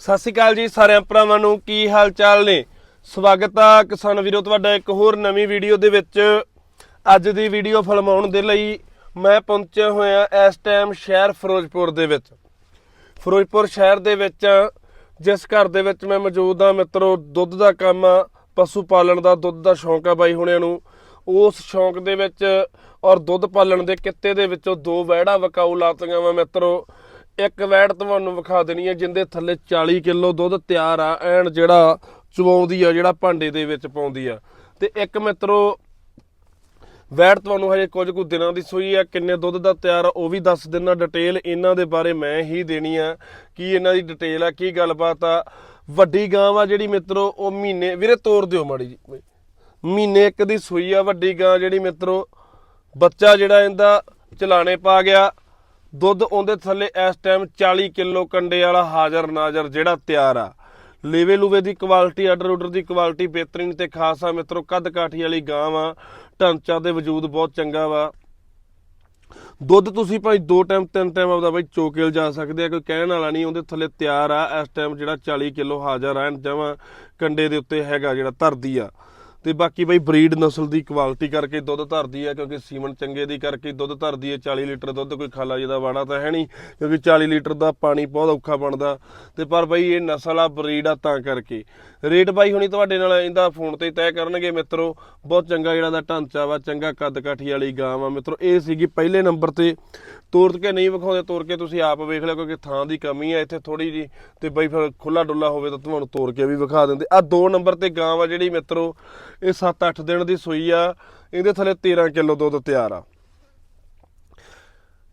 ਸਤਿ ਸ਼੍ਰੀ ਅਕਾਲ ਜੀ ਸਾਰਿਆਂ ਭਰਾਵਾਂ ਨੂੰ, ਕੀ ਹਾਲ ਚਾਲ ਨੇ? ਸਵਾਗਤ ਆ ਕਿਸਾਨ ਵੀਰੋ, ਤੁਹਾਡਾ ਇੱਕ ਹੋਰ ਨਵੀਂ ਵੀਡੀਓ ਦੇ ਵਿੱਚ। ਅੱਜ ਦੀ ਵੀਡੀਓ ਫਿਲਮਾਉਣ ਦੇ ਲਈ ਮੈਂ ਪਹੁੰਚਿਆ ਹੋਇਆ ਇਸ ਟਾਈਮ ਸ਼ਹਿਰ ਫਿਰੋਜ਼ਪੁਰ ਦੇ ਵਿੱਚ। ਫਿਰੋਜ਼ਪੁਰ ਸ਼ਹਿਰ ਦੇ ਵਿੱਚ, ਜਿਸ ਘਰ ਦੇ ਵਿੱਚ ਮੈਂ ਮੌਜੂਦ ਆ ਮਿੱਤਰੋ, ਦੁੱਧ ਦਾ ਕੰਮ ਆ, ਪਸ਼ੂ ਪਾਲਣ ਦਾ ਦੁੱਧ ਦਾ ਸ਼ੌਂਕ ਆ ਬਾਈ ਹੁਣਿਆਂ ਨੂੰ। ਉਸ ਸ਼ੌਂਕ ਦੇ ਵਿੱਚ ਔਰ ਦੁੱਧ ਪਾਲਣ ਦੇ ਕਿੱਤੇ ਦੇ ਵਿੱਚੋਂ ਦੋ ਵਹਿੜਾ ਵਕਾਊ ਲਾਤੀਆਂ ਵਾ ਮਿੱਤਰੋ। ਇੱਕ ਵੈੜ ਤੁਹਾਨੂੰ ਵਿਖਾ ਦੇਣੀ ਹੈ, ਜਿੰਦੇ ਥੱਲੇ 40 ਕਿਲੋ ਦੁੱਧ ਤਿਆਰ ਆ, ਐਨ ਜਿਹੜਾ ਚਵਾਉਂਦੀ ਆ, ਜਿਹੜਾ ਭਾਂਡੇ ਦੇ ਵਿੱਚ ਪਾਉਂਦੀ ਆ। ਤੇ ਇੱਕ ਮਿੱਤਰੋ ਵੈੜ ਤੁਹਾਨੂੰ ਹਜੇ ਕੁਝ ਕੁ ਦਿਨਾਂ ਦੀ ਸੂਈ ਆ, ਕਿੰਨੇ ਦੁੱਧ ਦਾ ਤਿਆਰ ਆ, ਉਹ ਵੀ ਦੱਸ ਦਿੰਨਾ ਡਿਟੇਲ। ਇਹਨਾਂ ਦੇ ਬਾਰੇ ਮੈਂ ਹੀ ਦੇਣੀ ਆ, ਕੀ ਇਹਨਾਂ ਦੀ ਡਿਟੇਲ ਆ, ਕੀ ਗੱਲਬਾਤ ਆ। ਵੱਡੀ ਗਾਂ ਆ ਜਿਹੜੀ ਮਿੱਤਰੋ, ਉਹ ਮਹੀਨੇ, ਵੀਰੇ ਤੋੜ ਦਿਓ ਮਾੜੀ ਜੀ ਮਹੀਨੇ ਇੱਕ ਦੀ ਸੂਈ ਆ, ਵੱਡੀ ਗਾਂ ਜਿਹੜੀ ਮਿੱਤਰੋ, ਬੱਚਾ ਜਿਹੜਾ ਇਹਦਾ ਚਲਾਣੇ ਪਾ ਗਿਆ। ਦੁੱਧ ਉਹਦੇ ਥੱਲੇ ਇਸ ਟਾਈਮ 40 ਕਿਲੋ ਕੰਡੇ ਵਾਲਾ ਹਾਜ਼ਰ ਨਾਜ਼ਰ ਜਿਹੜਾ ਤਿਆਰ ਆ। ਲੇਵੇ ਲੂਵੇ ਦੀ ਕੁਆਲਿਟੀ ਆਰਡਰ ਆਰਡਰ ਦੀ ਕੁਆਲਿਟੀ ਬਿਹਤਰੀਨ ਤੇ ਖਾਸ ਆ ਮਿੱਤਰੋ, ਕੱਦ ਕਾਠੀ ਵਾਲੀ ਗਾਂ ਵਾ, ਢਾਂਚਾ ਦੇ ਵਜੂਦ ਬਹੁਤ ਚੰਗਾ ਵਾ। ਦੁੱਧ ਤੁਸੀਂ ਭਾਈ ਦੋ ਟਾਈਮ ਤਿੰਨ ਟਾਈਮ ਆਪਦਾ ਬਾਈ ਚੋਕੇਲ ਜਾ ਸਕਦੇ ਆ, ਕੋਈ ਕਹਿਣ ਵਾਲਾ ਨਹੀਂ, ਉਹਦੇ ਥੱਲੇ ਤਿਆਰ ਆ, ਇਸ ਟਾਈਮ ਜਿਹੜਾ 40 ਕਿਲੋ ਹਾਜ਼ਰ ਆ ਜਮਾ ਕੰਡੇ ਦੇ ਉੱਤੇ ਹੈਗਾ ਜਿਹੜਾ ਧਰਦੀ ਆ। ਤੇ ਬਾਕੀ ਬਈ ਬਰੀਡ ਨਸਲ ਦੀ ਕੁਆਲਿਟੀ ਕਰਕੇ ਦੁੱਧ ਧਰਦੀ ਹੈ, ਕਿਉਂਕਿ ਸੀਮਨ ਚੰਗੇ ਦੀ ਕਰਕੇ ਦੁੱਧ ਧਰਦੀ ਹੈ। 40 ਲੀਟਰ ਦੁੱਧ ਕੋਈ ਖਾਲਾ ਜਿਹਦਾ ਵਾੜਾ ਤਾਂ ਹੈ ਨਹੀਂ, ਕਿਉਂਕਿ 40 ਲੀਟਰ ਦਾ ਪਾਣੀ ਬਹੁਤ ਔਖਾ ਬਣਦਾ। ਤੇ ਪਰ ਬਈ ਇਹ ਨਸਲ ਆ, ਬਰੀਡ ਆ ਤਾਂ ਕਰਕੇ। ਰੇਟ ਬਾਈ ਹੁਣੀ ਤੁਹਾਡੇ ਨਾਲ ਇਹਦਾ ਫੋਨ ਤੇ ਤੈਅ ਕਰਨਗੇ ਮਿੱਤਰੋ। ਬਹੁਤ ਚੰਗਾ ਜਿਹੜਾ ਦਾ ਢਾਂਚਾ ਵਾ, ਚੰਗਾ ਕੱਦ ਕਾਠੀ ਵਾਲੀ ਗਾਂ ਵਾ। ਮਿੱਤਰੋ, ਇਹ ਸੀਗੀ ਪਹਿਲੇ ਨੰਬਰ ਤੇ। ਤੋੜ ਕੇ ਨਹੀਂ ਵਿਖਾਉਂਦੇ ਤੋੜ ਕੇ ਤੁਸੀਂ ਆਪ ਵੇਖ ਲਿਓ, ਕਿਉਂਕਿ ਥਾਂ ਦੀ ਕਮੀ ਹੈ ਇੱਥੇ ਥੋੜੀ ਜੀ ਤੇ ਬਈ ਫਿਰ ਖੁੱਲਾ ਡੁੱਲਾ ਹੋਵੇ ਤਾਂ ਤੁਹਾਨੂੰ ਤੋੜ ਕੇ ਵੀ ਵਿਖਾ ਦਿੰਦੇ। ਆ ਦੋ ਨੰਬਰ ਤੇ ਗਾਂ ਵਾ ਜਿਹੜੀ ਮਿੱਤਰੋ ਇਹ 7-8 ਦਿਨ ਦੀ ਸੂਈ ਆ। ਇਹਦੇ ਥੱਲੇ 13 ਕਿਲੋ ਦੁੱਧ ਤਿਆਰ ਆ।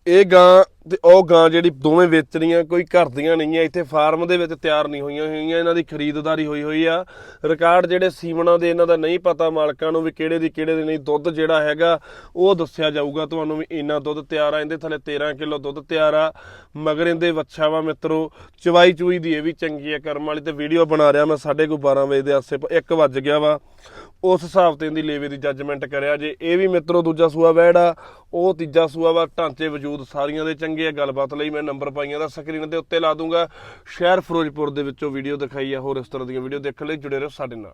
ਇਹ ਗਾਂ ਤੇ ਉਹ ਗਾਂ ਜਿਹੜੀ ਦੋਵੇਂ ਵੇਚਣੀਆਂ, ਕੋਈ ਘਰ ਦੀਆਂ ਨਹੀਂ ਆ ਇੱਥੇ ਫਾਰਮ ਦੇ ਵਿੱਚ ਤਿਆਰ ਨਹੀਂ ਹੋਈਆਂ ਹੋਈਆਂ, ਇਹਨਾਂ ਦੀ ਖਰੀਦਦਾਰੀ ਹੋਈ ਹੋਈ ਆ। ਰਿਕਾਰਡ ਜਿਹੜੇ ਸੀਵਣਾ ਦੇ ਇਹਨਾਂ ਦਾ ਨਹੀਂ ਪਤਾ ਮਾਲਕਾਂ ਨੂੰ ਵੀ ਕਿਹੜੇ ਦੀ ਕਿਹੜੇ ਦੀ ਨਹੀਂ, ਦੁੱਧ ਜਿਹੜਾ ਹੈਗਾ, ਉਹ ਦੱਸਿਆ ਜਾਊਗਾ ਤੁਹਾਨੂੰ ਵੀ ਇੰਨਾ ਦੁੱਧ ਤਿਆਰ ਆ, ਇਹਦੇ ਥੱਲੇ 13 ਕਿਲੋ ਦੁੱਧ ਤਿਆਰ ਆ। ਮਗਰ ਇਹਦੇ ਵੱਛਾ ਵਾ ਮਿੱਤਰੋ, ਚਵਾਈ ਚੂਈ ਦੀ ਇਹ ਵੀ ਚੰਗੀ ਆ ਕਰਮ ਵਾਲੀ ਤੇ ਵੀਡੀਓ ਬਣਾ ਰਿਹਾ ਮੈਂ 12:30 12 ਵਜੇ ਦੇ ਆਸੇ 1 ਵੱਜ ਗਿਆ ਵਾ। ਉਸ ਹਿਸਾਬ ਤੇ ਇਹਦੀ ਲੇਵੇ ਦੀ ਜੱਜਮੈਂਟ ਕਰਿਆ ਜੇ। ਇਹ ਵੀ ਮਿੱਤਰੋ ਦੂਜਾ ਸੂਆ ਵੈੜਾ ਉਹ ਤੀਜਾ ਸੂਆ ਵਾ, ਢਾਂਚੇ ਵਜੂਦ ਸਾਰੀਆਂ ਦੇ ਚੰਗੇ ਆ ਗੱਲਬਾਤ ਲਈ। ਮੈਂ ਨੰਬਰ ਪਾਈਆਂ ਦਾ ਸਕਰੀਨ ਦੇ ਉੱਤੇ ਲਾ ਦੂੰਗਾ। ਸ਼ਹਿਰ ਫਿਰੋਜ਼ਪੁਰ ਦੇ ਵਿੱਚੋਂ ਵੀਡੀਓ ਦਿਖਾਈ ਆ। ਹੋਰ ਇਸ ਤਰ੍ਹਾਂ ਦੀਆਂ ਵੀਡੀਓ ਦੇਖਣ ਲਈ ਜੁੜੇ ਰਹੋ ਸਾਡੇ ਨਾਲ।